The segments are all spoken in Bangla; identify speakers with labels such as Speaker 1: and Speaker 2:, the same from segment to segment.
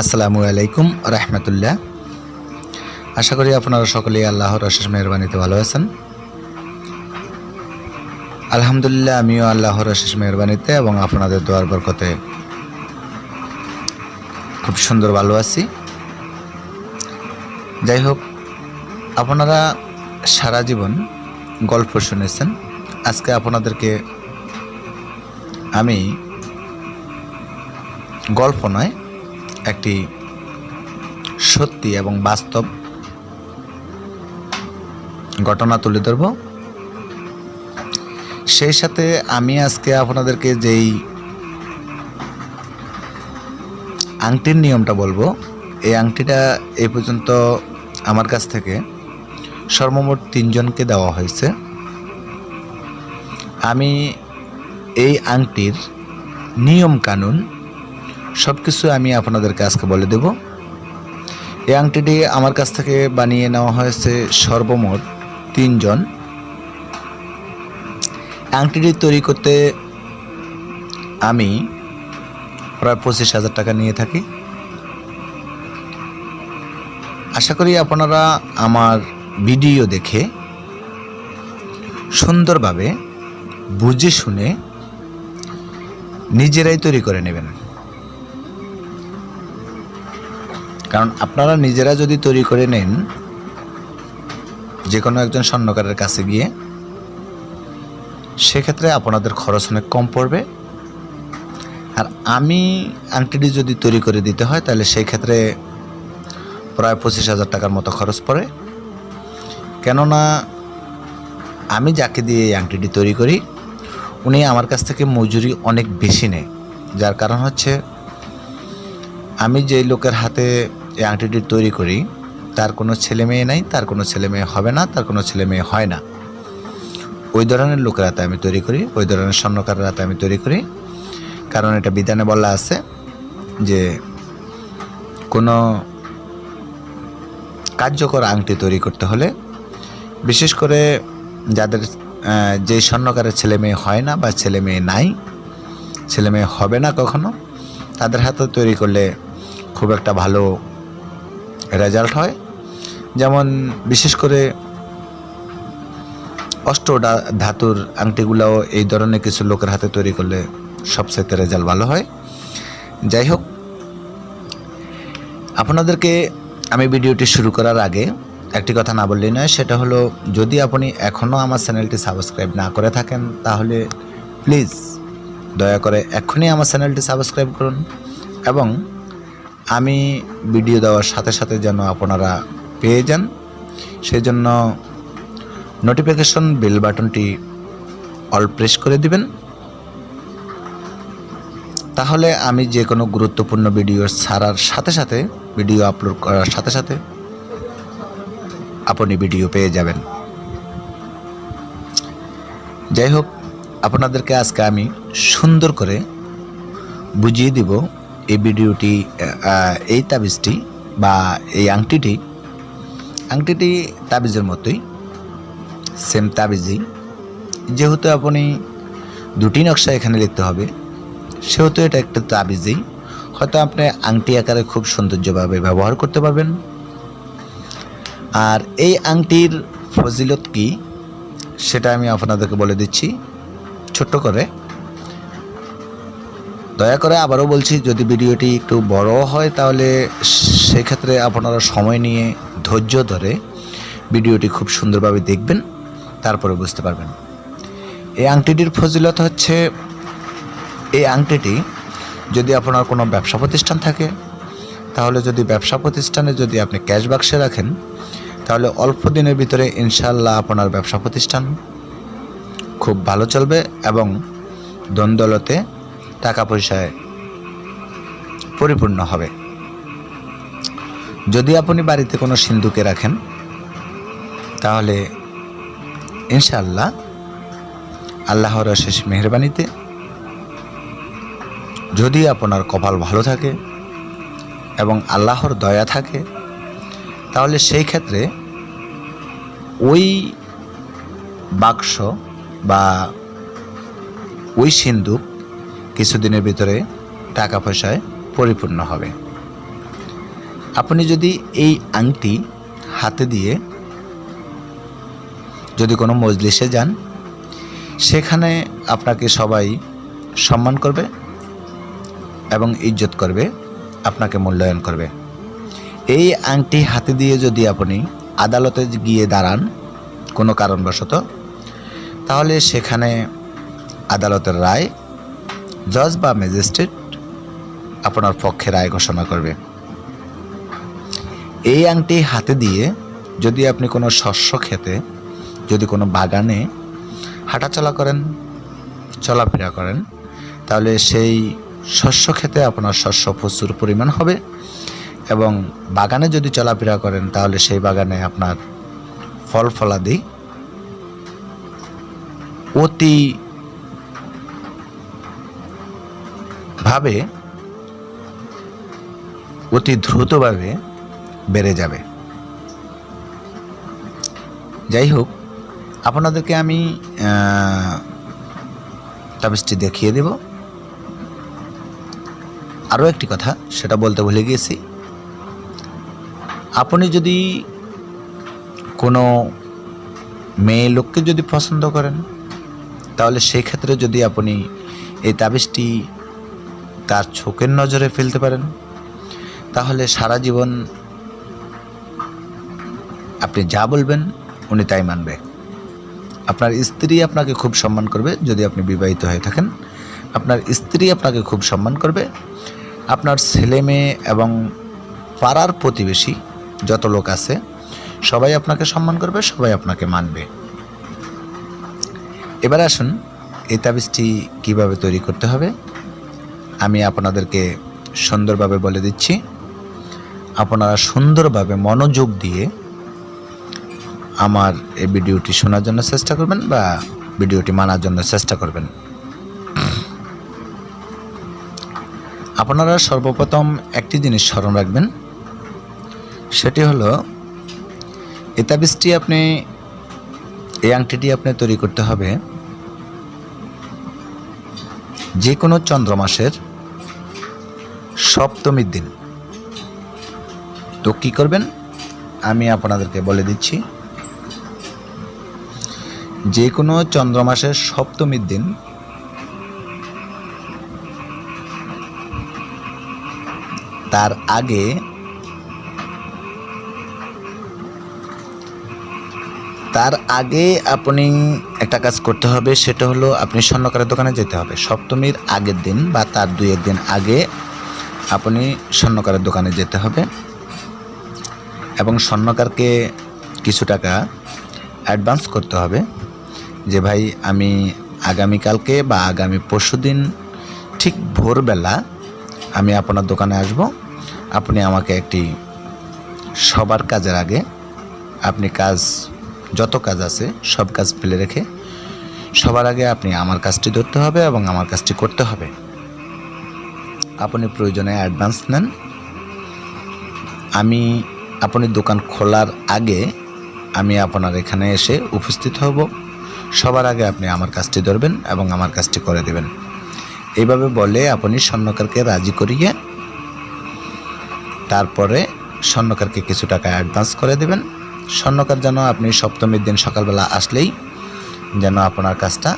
Speaker 1: আসসালামু আলাইকুম, রহমতুল্লাহ। আশা করি আপনারা সকলেই আল্লাহর অশেষ মেহরবানিতে ভালো আছেন। আলহামদুলিল্লাহ, আমিও আল্লাহর অশেষ মেহরবানিতে এবং আপনাদের দোয়ার বরকতে খুব সুন্দর ভালো আছি। যাই হোক, আপনারা সারা জীবন গল্প শুনেছেন। আজকে আপনাদেরকে আমি গল্প নয় একটি সত্যি এবং বাস্তব ঘটনা তুলে ধরব। সেই সাথে আমি আজকে আপনাদেরকে যেই আংটির নিয়মটা বলব, এই আংটিটা এই পর্যন্ত আমার কাছ থেকে সর্বমোট তিনজনকে দেওয়া হয়েছে। আমি এই আংটির নিয়ম কানুন সব কিছু আমি আপনাদেরকে আজকে বলে দেব। এই আংটিটি আমার কাছ থেকে বানিয়ে নেওয়া হয়েছে সর্বমোট তিনজন। আংটিটি তৈরি করতে আমি প্রায় পঁচিশ হাজার টাকা নিয়ে থাকি। আশা করি আপনারা আমার ভিডিও দেখে সুন্দরভাবে বুঝে শুনে নিজেরাই তৈরি করে নেবেন। কারণ আপনারা নিজেরা যদি তৈরি করে নেন যে কোনো একজন স্বর্ণকারের কাছে গিয়ে, সেক্ষেত্রে আপনাদের খরচ অনেক কম পড়বে। আর আমি, আংটিটি যদি তৈরি করে দিতে হয়, তাহলে সেই ক্ষেত্রে প্রায় পঁচিশ হাজার টাকার মতো খরচ পড়ে। কেননা, আমি যাকে দিয়ে এই আংটিটি তৈরি করি, উনি আমার কাছ থেকে মজুরি অনেক বেশি নেয়। যার কারণ হচ্ছে, আমি যে লোকের হাতে এই আংটিটি তৈরি করি, তার কোনো ছেলে মেয়ে নাই, তার কোনো ছেলে মেয়ে হবে না, তার কোনো ছেলে মেয়ে হয় না। ওই ধরনের লোকের হাতে আমি তৈরি করি, ওই ধরনের স্বর্ণকারের হাতে আমি তৈরি করি। কারণ এটা বিধানে বলা আছে যে কোনো কার্যকর আংটি তৈরি করতে হলে বিশেষ করে যাদের যেই স্বর্ণকারের ছেলে মেয়ে হয় না বা ছেলে মেয়ে নাই, ছেলে মেয়ে হবে না কখনো, তাদের হাতে তৈরি করলে খুব একটা ভালো রেজাল্ট হয়। যেমন বিশেষ করে অষ্ট ধাতুর আংটিগুলাও এই ধরনের কিছু লোকের হাতে তৈরি করলে সবচেয়ে রেজাল্ট ভালো হয়। যাই হোক, আপনাদেরকে আমি ভিডিওটি শুরু করার আগে একটি কথা না বললেই নয়, সেটা হলো যদি আপনি এখনও আমার চ্যানেলটি সাবস্ক্রাইব না করে থাকেন, তাহলে প্লিজ দয়া করে এক্ষুনি আমার চ্যানেলটি সাবস্ক্রাইব করুন এবং আমি ভিডিও দেওয়ার সাথে সাথে যেন আপনারা পেয়ে যান সেই জন্য নোটিফিকেশন বেল বাটনটি অল প্রেস করে দিবেন। তাহলে আমি যে কোনো গুরুত্বপূর্ণ ভিডিও ছাড়ার সাথে সাথে ভিডিও আপলোড করার সাথে সাথে আপনি ভিডিও পেয়ে যাবেন। যাই হোক, আপনাদেরকে আজকে আমি সুন্দর করে বুঝিয়ে দিব এই ভিডিওটি এই তাবিজটি বা এই আংটিটি আংটিটি তাবিজের মতোই সেম তাবিজই। যেহেতু আপনি দুটি নকশা এখানে লিখতে হবে, সেহেতু এটা একটা তাবিজই। হয়তো আপনি আংটি আকারে খুব সৌন্দর্যভাবে ব্যবহার করতে পারবেন। আর এই আংটির ফজিলত কি, সেটা আমি আপনাদেরকে বলে দিচ্ছি। ছোট্ট করে দয়া করে আবারও বলছি, যদি ভিডিওটি একটু বড় হয় তাহলে সেক্ষেত্রে আপনারা সময় নিয়ে ধৈর্য ধরে ভিডিওটি খুব সুন্দরভাবে দেখবেন, তারপরে বুঝতে পারবেন। এই আংটিটির ফজিলত হচ্ছে, এই আংটিটি যদি আপনার কোনো ব্যবসা প্রতিষ্ঠান থাকে, তাহলে যদি ব্যবসা প্রতিষ্ঠানে যদি আপনি ক্যাশ বাক্সে রাখেন, তাহলে অল্প দিনের ভিতরে ইনশাল্লাহ আপনার ব্যবসা প্রতিষ্ঠান খুব ভালো চলবে এবং দ্বন্দ্বলতে টাকা পয়সায় পরিপূর্ণ হবে। যদি আপনি বাড়িতে কোনো সিন্ধুকে রাখেন, তাহলে ইনশাআল্লাহ আল্লাহর শেষ মেহরবানিতে যদি আপনার কপাল ভালো থাকে এবং আল্লাহর দয়া থাকে, তাহলে সেই ক্ষেত্রে ওই বাক্স বা ওই সিন্ধুক কিছুদিনের ভিতরে টাকা পয়সায় পরিপূর্ণ হবে। আপনি যদি এই আংটি হাতে দিয়ে যদি কোনো মজলিসে যান, সেখানে আপনাকে সবাই সম্মান করবে এবং ইজ্জত করবে, আপনাকে মূল্যায়ন করবে। এই আংটি হাতে দিয়ে যদি আপনি আদালতে গিয়ে দাঁড়ান কোনো কারণবশত, তাহলে সেখানে আদালতের রায় জজ বা ম্যাজিস্ট্রেট আপনার পক্ষে রায় ঘোষণা করবে। এই আংটি হাতে দিয়ে যদি আপনি কোনো শস্য খেতে, যদি কোনো বাগানে হাঁটাচলা করেন, চলাফেরা করেন, তাহলে সেই শস্য খেতে আপনার শস্য প্রচুর পরিমাণ হবে এবং বাগানে যদি চলাফেরা করেন, তাহলে সেই বাগানে আপনার ফল ফলাদি অতি ভাবে অতি দ্রুতভাবে বেড়ে যাবে। যাই হোক, আপনাদেরকে আমি তাবিজটি দেখিয়ে দেব। আরও একটি কথা, সেটা বলতে ভুলে গিয়েছি। আপনি যদি কোনো মেয়ে লোককে যদি পছন্দ করেন, তাহলে সেই ক্ষেত্রে যদি আপনি এই তাবিজটি তার চোখের নজরে ফেলতে পারেন। তাহলে সারা জীবন আপনি যা বলবেন উনি তাই মানবে। আপনার স্ত্রী আপনাকে খুব সম্মান করবে যদি আপনি বিবাহিত হয়ে থাকেন। আপনার স্ত্রী আপনাকে খুব সম্মান করবে। আপনার ছেলে মেয়ে এবং পাড়ার প্রতিবেশী যত লোক আছে, সবাই আপনাকে সম্মান করবে, সবাই আপনাকে মানবে। এবার আসুন, এই তাবিজটি কীভাবে তৈরি করতে হবে? আমি আপনাদেরকে সুন্দরভাবে বলে দিচ্ছি, আপনারা সুন্দরভাবে মনোযোগ দিয়ে আমার এই ভিডিওটি শোনার জন্য চেষ্টা করবেন বা ভিডিওটি মানার জন্য চেষ্টা করবেন। আপনারা সর্বপ্রথম একটি জিনিস স্মরণ রাখবেন, সেটি হলো, এই আপনি, এই আংটিটি আপনি তৈরি করতে হবে যে কোনো চন্দ্র মাসের সপ্তমীর দিন। তো কী করবেন? আমি আপনাদেরকে বলে দিচ্ছি। যে কোনো চন্দ্র মাসের সপ্তমীর দিন তার আগে তার আগে আপনি একটা কাজ করতে হবে, সেটা হলো আপনি স্বর্ণকারের দোকানে যেতে হবে। সপ্তমীর আগের দিন বা তার দুই একদিন আগে আপনি স্বর্ণকারের দোকানে যেতে হবে এবং স্বর্ণকারকে কিছু টাকা অ্যাডভান্স করতে হবে যে, ভাই, আমি আগামীকালকে বা আগামী পরশু দিন ঠিক ভোরবেলা আমি আপনার দোকানে আসব। আপনি আমাকে একটি সবার কাজের আগে আপনি কাজ, যত কাজ আছে সব কাজ ফেলে রেখে সবার আগে আপনি আমার কাজটি ধরতে হবে এবং আমার কাজটি করতে হবে। আপনি প্রয়োজনে অ্যাডভান্স নেন। আমি আপনি দোকান খোলার আগে আমি আপনার এখানে এসে উপস্থিত হব। সবার আগে আপনি আমার কাজটি ধরবেন এবং আমার কাজটি করে দেবেন। এইভাবে বলে আপনি স্বর্ণকারকে রাজি করিয়ে তারপরে স্বর্ণকারকে কিছু টাকা অ্যাডভান্স করে দেবেন। স্বর্ণকার যেন আপনি সপ্তমীর দিন সকালবেলা আসলেই যেন আপনার কাজটা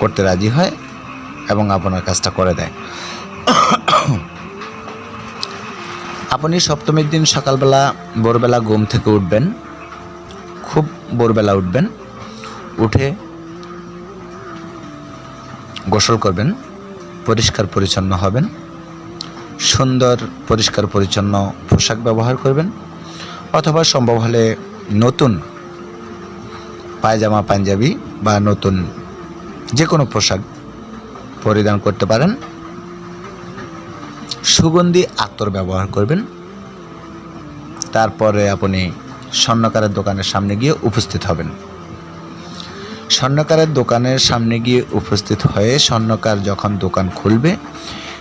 Speaker 1: করতে রাজি হয় এবং আপনার কাজটা করে দেয়। আপনি সপ্তমীর দিন সকালবেলা, ভোরবেলা ঘুম থেকে উঠবেন। খুব ভোরবেলা উঠবেন। উঠে গোসল করবেন। পরিষ্কার পরিচ্ছন্ন হবেন। সুন্দর পরিষ্কার পরিচ্ছন্ন পোশাক ব্যবহার করবেন। অথবা সম্ভব হলে নতুন পায়জামা, পাঞ্জাবি বা নতুন যে কোনো পোশাক পরিধান করতে পারেন। সুগন্ধি আতর ব্যবহার করবেন। তারপরে আপনি স্বর্ণকারের দোকানের সামনে গিয়ে উপস্থিত হবেন। স্বর্ণকারের দোকানের সামনে গিয়ে উপস্থিত হয়ে স্বর্ণকার যখন দোকান খুলবে,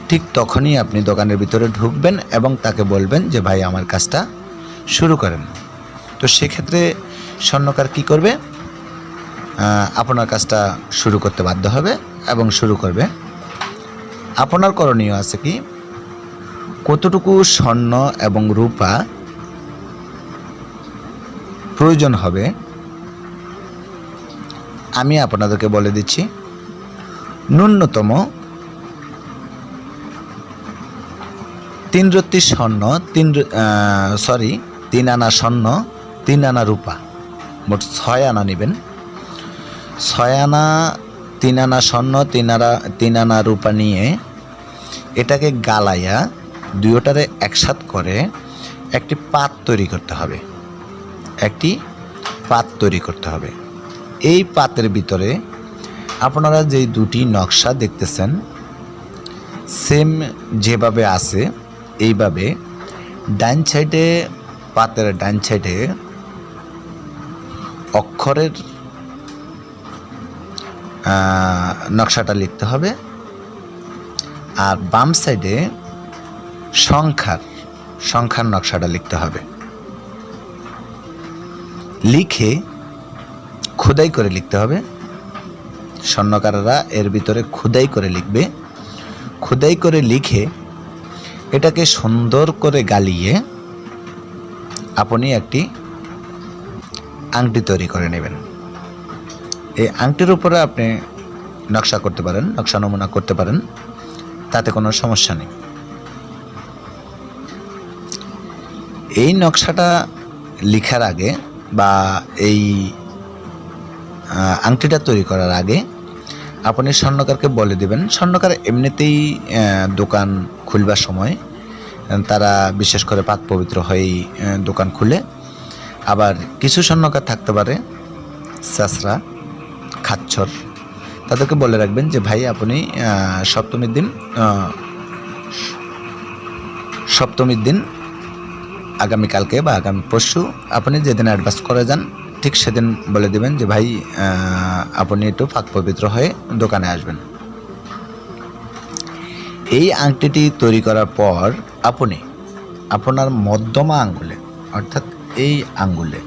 Speaker 1: ঠিক তখনই আপনি দোকানের ভিতরে ঢুকবেন এবং তাকে বলবেন যে, ভাই, আমার কাজটা শুরু করেন। তো সেক্ষেত্রে স্বর্ণকার কি করবে? আপনার কাজটা শুরু করতে বাধ্য হবে এবং শুরু করবে। আপনার করণীয় আছে কি? কতটুকু স্বর্ণ এবং রূপা প্রয়োজন হবে, আমি আপনাদেরকে বলে দিচ্ছি, ন্যূনতম তিন রত্তি স্বর্ণ, তিন সরি তিন আনা স্বর্ণ, তিন আনা রূপা, মোট ছয় আনা নেবেন। ছয় আনা, তিন আনা স্বর্ণ, তিন আনা তিন আনা রূপা নিয়ে এটাকে গালাইয়া দুয়োটারে একসাথ করে একটি পাত তৈরি করতে হবে। একটি পাত তৈরি করতে হবে। এই পাতের ভিতরে আপনারা যেই দুটি নকশা দেখতেছেন, সেম যেভাবে আছে, এইভাবে ডান সাইডে, পাতের ডান সাইডে অক্ষরের নকশাটা লিখতে হবে। আর বাম সাইডে সংখ্যার সংখ্যার নকশাটা লিখতে হবে। লিখে খোদাই করে লিখতে হবে। স্বর্ণকারেরা এর ভিতরে খোদাই করে লিখবে। খোদাই করে লিখে এটাকে সুন্দর করে গালিয়ে আপনি একটি আংটি তৈরি করে নেবেন। এই আংটির উপরে আপনি নকশা করতে পারেন, নকশা নমুনা করতে পারেন। তাতে কোনো সমস্যা নেই। এই নকশাটা লেখার আগে বা এই আংটিটা তৈরি করার আগে আপনি স্বর্ণকারকে বলে দেবেন। স্বর্ণকার এমনিতেই দোকান খুলবার সময় তারা বিশেষ করে পাক পবিত্র আহ, দোকান খুলে। আবার কিছু স্বর্ণকার থাকতে পারে চাষরা খাচ্ছর। তাদেরকে বলে রাখবেন যে ভাই আপনি সপ্তমীর দিন সপ্তমীর দিন আগামীকালকে বা আগামী পরশু আপনি যেদিন অ্যাডভান্স করে যান, ঠিক সেদিন বলে দেবেন যে, ভাই আপনি একটু ফাঁক পবিত্র হয়ে দোকানে আসবেন। এই আংটিটি তৈরি করার পর আপনি, আপনার মধ্যমা আঙ্গুলে, অর্থাৎ এই আঙ্গুলে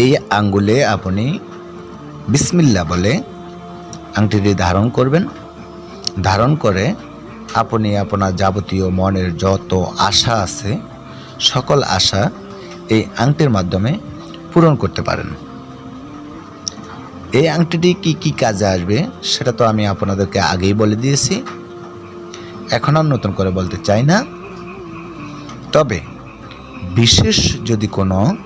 Speaker 1: এই আঙ্গুলে আপনি বিসমিল্লা বলে আংটিটি ধারণ করবেন। ধারণ করে আপনি আপনার যাবতীয় মনের যত আশা আছে, সকল আশা এই আংটির মাধ্যমে পূরণ করতে পারেন। এই আংটিটি কি কি কাজে আসবে, সেটা তো আমি আপনাদেরকে আগেই বলে দিয়েছি। এখন আর নতুন করে বলতে চাই না। তবে বিশেষ যদি কোনো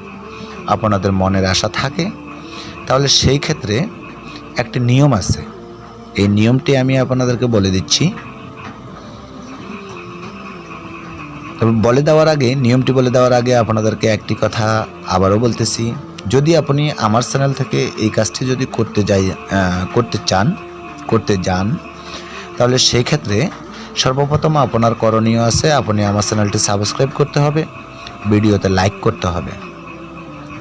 Speaker 1: আপনাদের মনের আশা থাকে, তাহলে সেই ক্ষেত্রে একটি নিয়ম আছে। এই নিয়মটি আমি আপনাদেরকে বলে দিচ্ছি। তবে বলে দেওয়ার আগে, নিয়মটি বলে দেওয়ার আগে আপনাদেরকে একটি কথা আবারও বলতেছি। যদি আপনি আমার চ্যানেল থেকে এই কাজটি যদি করতে যাই করতে চান, করতে যান, তাহলে সেই ক্ষেত্রে সর্বপ্রথম আপনার করণীয় আছে, আপনি আমার চ্যানেলটি সাবস্ক্রাইব করতে হবে, ভিডিওতে লাইক করতে হবে।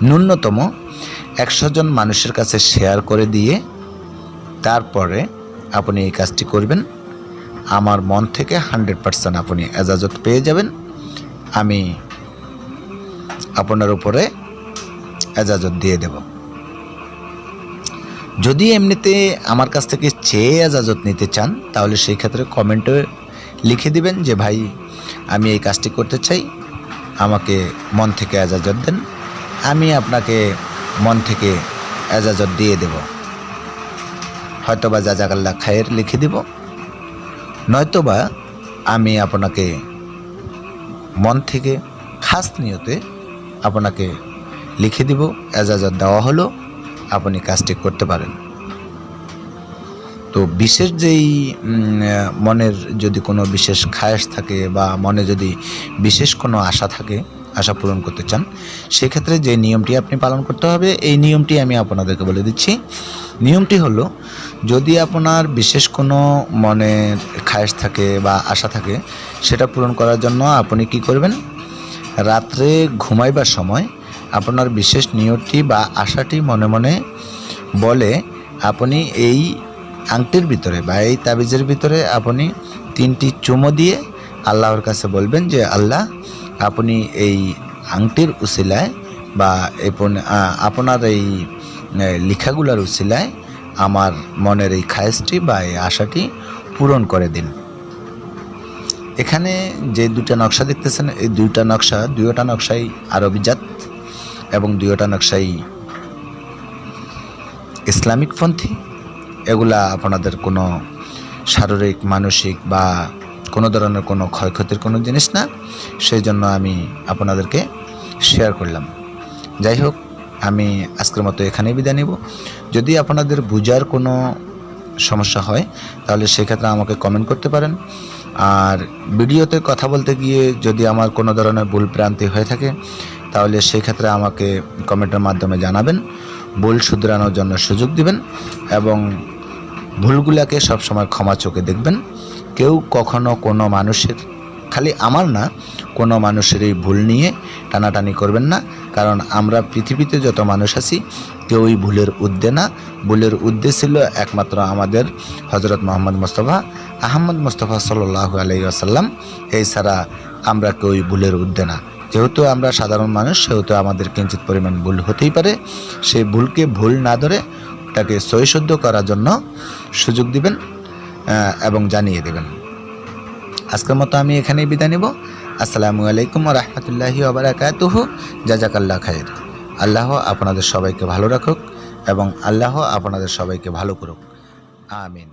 Speaker 1: ন্যূনতম একশো জন মানুষের কাছে শেয়ার করে দিয়ে তারপরে আপনি এই কাজটি করবেন। আমার মন থেকে হান্ড্রেড পার্সেন্ট আপনি এজাজত পেয়ে যাবেন। আমি আপনার উপরে এজাজত দিয়ে দেব। যদি এমনিতে আমার কাছ থেকে চেয়ে এজাজত নিতে চান, তাহলে সেই ক্ষেত্রে কমেন্টে লিখে দিবেন যে, ভাই, আমি এই কাজটি করতে চাই। আমাকে মন থেকে এজাজত দেন। আমি আপনাকে মন থেকে এজাজত দিয়ে দেব। হয়তোবা যা জাজাকাল্লা খায়ের লিখে দিব। নয়তোবা আমি আপনাকে মন থেকে খাস নিয়তে আপনাকে লিখে দিব, এজাজত দেওয়া হলো, আপনি কাজটি করতে পারেন। তো বিশেষ যেই মনের যদি কোনো বিশেষ খায়েশ থাকে বা মনে যদি বিশেষ কোনো আশা থাকে, আশা পূরণ করতে চান, সেক্ষেত্রে যে নিয়মটি আপনি পালন করতে হবে, এই নিয়মটি আমি আপনাদেরকে বলে দিচ্ছি। নিয়মটি হলো যদি আপনার বিশেষ কোনো মনের খায়েশ থাকে বা আশা থাকে, সেটা পূরণ করার জন্য আপনি কি করবেন? রাত্রে ঘুমাইবার সময় আপনার বিশেষ নিয়তটি বা আশাটি মনে মনে বলে আপনি এই আংটির ভিতরে বা এই তাবিজের ভিতরে আপনি তিনটি চুমো দিয়ে আল্লাহর কাছে বলবেন যে, আল্লাহ, আপনি এই আংটির উসিলায় বা আপনার এই লেখাগুলোর উসিলায় আমার মনের এই খায়েসটি বা এই আশাটি পূরণ করে দিন। এখানে যে দুটা নকশা দেখতেছেন, এই দুইটা নকশা, দুইটা নকশাই আরবিজাত এবং দুইটা নকশাই ইসলামিক পন্থী। এগুলা আপনাদের কোনো শারীরিক, মানসিক বা কোনো ধরনের কোনো ক্ষয়ক্ষতির কোনো জিনিস না। সেই জন্য আমি আপনাদেরকে শেয়ার করলাম। যাই হোক আমি আজকের মতো এখানেই বিদায় নিব। যদি আপনাদের বুঝার কোনো সমস্যা হয়, তাহলে সেক্ষেত্রে আমাকে কমেন্ট করতে পারেন। আর ভিডিওতে কথা বলতে গিয়ে যদি আমার কোনো ধরনের ভুল প্রান্তি হয়ে থাকে, তাহলে সেক্ষেত্রে আমাকে কমেন্টের মাধ্যমে জানাবেন। ভুল শুধরানোর জন্য সুযোগ দিবেন এবং ভুলগুলাকে সবসময় ক্ষমা চোখে দেখবেন। কেউ কখনো কোনো মানুষের, খালি আমার না, কোনো মানুষের এই ভুল নিয়ে টানাটানি করবেন না। কারণ আমরা পৃথিবীতে যত মানুষ আছি, কেউই ভুলের উদ্দে না। ভুলের উদ্দে ছিল একমাত্র আমাদের হজরত মোহাম্মদ মোস্তফা। আহমদ মোস্তফা সাল্লাহ আলাই আসাল্লাম এই ছাড়া আমরা কেউই ভুলের উদ্দে না। যেহেতু আমরা সাধারণ মানুষ, সেহেতু আমাদের কিঞ্চিত পরিমাণ ভুল হতেই পারে। সেই ভুলকে ভুল না ধরে তাকে সহিশুদ্ধ করার জন্য সুযোগ দিবেন এবং জানিয়ে দেবেন। আজকের মতো আমি এখানেই বিদায় নেব। আসসালামু আলাইকুম রহমতুল্লাহি ওবরাকাতুহু জাজাকাল্লা খায়ের আল্লাহ আপনাদের সবাইকে ভালো রাখুক এবং আল্লাহ আপনাদের সবাইকে ভালো করুক। আমিন।